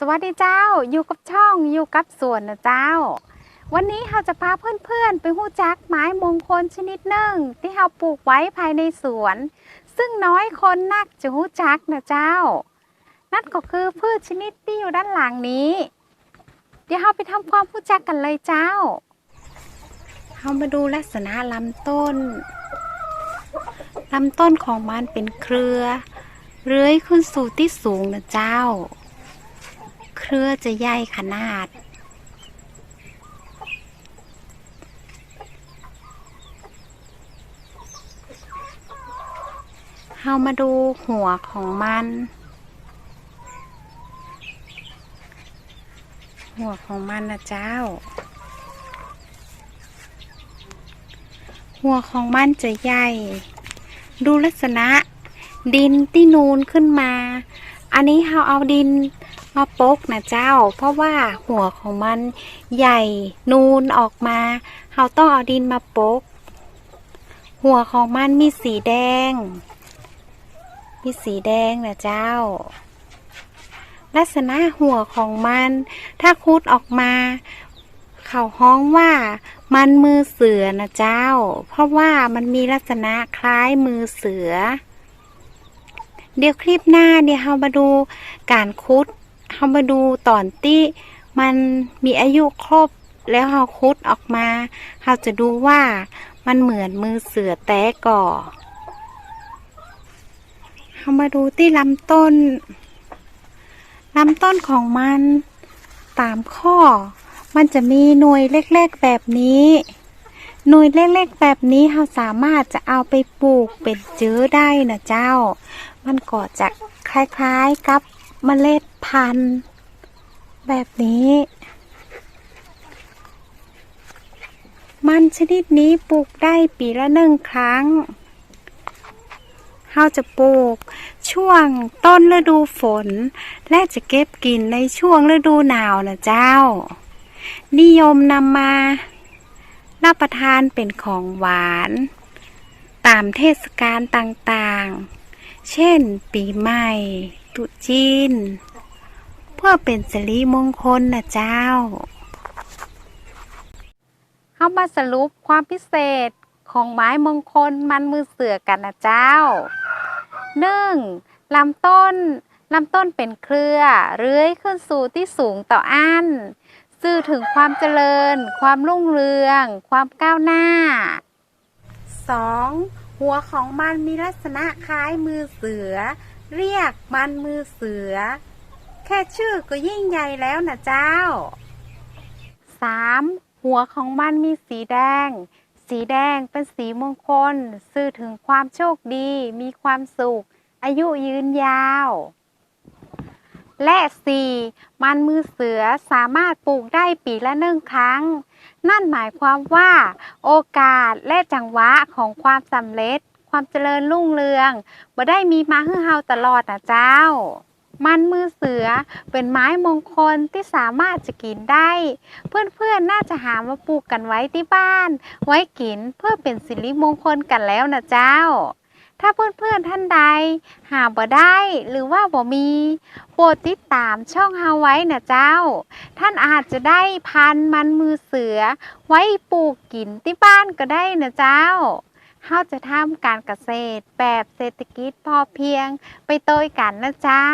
สวัสดีเจ้าอยู่กับช่องอยู่กับสวนนะเจ้า วันนี้เราจะพาเพื่อนๆ ไปหู้จักไม้มงคลชนิดหนึ่งที่เราปลูกไว้ภายในสวน ซึ่งน้อยคนนักจะหู้จักนะเจ้า นั่นก็คือพืชชนิดที่อยู่ด้านหลังนี้ เดี๋ยวเราไปทำความรู้จักกันเลยเจ้าเรามาดูลักษณะลำต้นลำต้นของมันเป็นเครือ เลื้อยขึ้นสู่ที่สูงนะเจ้า เครือจะใหญ่ขนาด เรามาดูหัวของมัน หัวของมันนะเจ้า หัวของมันจะใหญ่ ดูลักษณะดินที่นูนขึ้นมา อันนี้เราเอาดิน มาปกนะเจ้า เพราะว่าหัวของมันใหญ่นูนออกมาเราต้องเอาดินมาปก หัวของมันมีสีแดง มีสีแดงนะเจ้า ลักษณะหัวของมัน ถ้าคุดออกมา เขาฮ้องว่ามันมือเสือนะเจ้า เพราะว่ามันมีลักษณะคล้ายมือเสือเดี๋ยวคลิปหน้าเดี๋ยวเรามาดูการคุด เรามาดูตอนที่มันมีอายุครบแล้วเราคุดออกมาเราจะดูว่ามันเหมือนมือเสือแต่ก่อเรามาดูที่ลำต้นลำต้นของมันตามข้อ มันจะมีหน่วยเล็กๆแบบนี้ หน่วยเล็กๆแบบนี้เราสามารถจะเอาไปปลูกเป็นเจื้อได้นะเจ้า มันก็จะคล้ายๆกับเมล็ด พัน แบบนี้ มันชนิดนี้ปลูกได้ปีละหนึ่งครั้งเราจะปลูกช่วงต้นฤดูฝน และจะเก็บกินในช่วงฤดูหนาวนะเจ้า นิยมนำมารับประทานเป็นของหวาน ตามเทศกาลต่างๆ เช่นปีใหม่ ตุจีน เพื่อเป็นสิริมงคลนะเจ้า เข้ามาสรุปความพิเศษของไม้มงคลมันมือเสือกันนะเจ้า 1. ลำต้นลำต้นเป็นเครือเลื้อยขึ้นสู่ที่สูงต่ออันสื่อถึงความเจริญ ความรุ่งเรือง ความก้าวหน้า 2. หัวของมันมีลักษณะคล้ายมือเสือ เรียกมันมือเสือ แค่ชื่อก็ยิ่งใหญ่แล้วนะเจ้า 3. หัวของมันมีสีแดง สีแดงเป็นสีมงคล สื่อถึงความโชคดี มีความสุข อายุยืนยาว และ 4. มันมือเสือสามารถปลูกได้ปีละหนึ่งครั้ง นั่นหมายความว่า โอกาสและจังหวะของความสำเร็จ ความเจริญรุ่งเรืองบ่ได้มีมาให้เฮาตลอดนะเจ้า มันมือเสือเป็นไม้มงคลที่สามารถจะกินได้ เพื่อนๆน่าจะหามาปลูกกันไว้ที่บ้าน ไว้กินเพื่อเป็นสิริมงคลกันแล้วนะเจ้า ถ้าเพื่อนๆท่านใด หาบ่ได้หรือว่าบ่มี โปรดติดตามช่องเฮาไว้นะเจ้า ท่านอาจจะได้พันมันมือเสือ ไว้ปลูกกินที่บ้านก็ได้นะเจ้า เฮาจะทำการเกษตรแบบเศรษฐกิจพอเพียงไปโตยกันนะเจ้า